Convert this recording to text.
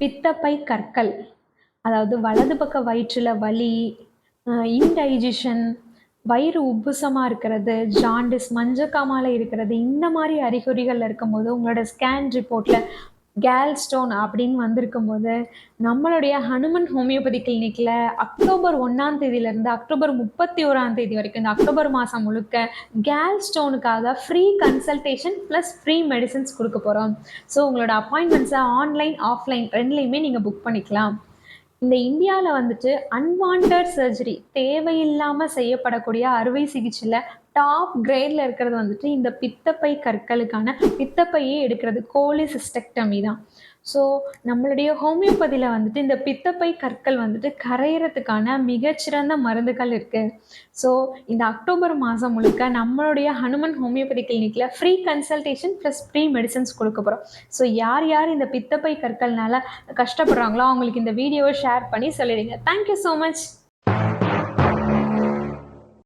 பித்தப்பை கற்கள் அதாவது வலது பக்க வயிற்றில் வலி இன்டைஜஷன் வயிறு உப்புசமாக இருக்கிறது ஜாண்டிஸ் மஞ்சக்காமால இருக்கிறது இந்த மாதிரி அறிகுறிகள் இருக்கும்போது உங்களோட ஸ்கேன் ரிப்போர்ட்டில் கேல் ஸ்டோன் அப்படின்னு வந்திருக்கும் போது நம்மளுடைய ஹனுமன் ஹோமியோபதி கிளினிக்கில் அக்டோபர் ஒன்றாம் தேதியிலேருந்து அக்டோபர் முப்பத்தி ஓராம் தேதி வரைக்கும் இந்த அக்டோபர் மாதம் முழுக்க gall ஸ்டோனுக்காக free consultation plus free medicines கொடுக்க போகிறோம் ஸோ உங்களோட அப்பாயின்மெண்ட்ஸை ஆன்லைன் ஆஃப்லைன் ரெண்டுலேயுமே நீங்கள் புக் பண்ணிக்கலாம். இந்த இந்தியாவில் வந்துட்டு அன்வான்ட் சர்ஜரி தேவையில்லாமல் செய்யப்படக்கூடிய அறுவை சிகிச்சையில் டாப் கிரேடில் இருக்கிறது வந்துட்டு இந்த பித்தப்பை கற்களுக்கான பித்தப்பையே எடுக்கிறது கோலிசிஸ்டெக்டமி தான். ஸோ நம்மளுடைய ஹோமியோபதியில் வந்துட்டு இந்த பித்தப்பை கற்கள் வந்துட்டு கரையிறதுக்கான மிகச்சிறந்த மருந்துகள் இருக்குது ஸோ இந்த அக்டோபர் மாதம் முழுக்க நம்மளுடைய ஹனுமன் ஹோமியோபதி கிளினிக்கில் free consultation plus free medicines கொடுக்க போகிறோம் ஸோ யார் யார் இந்த பித்தப்பை கற்கள்னால கஷ்டப்படுறாங்களோ அவங்களுக்கு இந்த வீடியோவை ஷேர் பண்ணி சொல்லிடுங்க. Thank you so much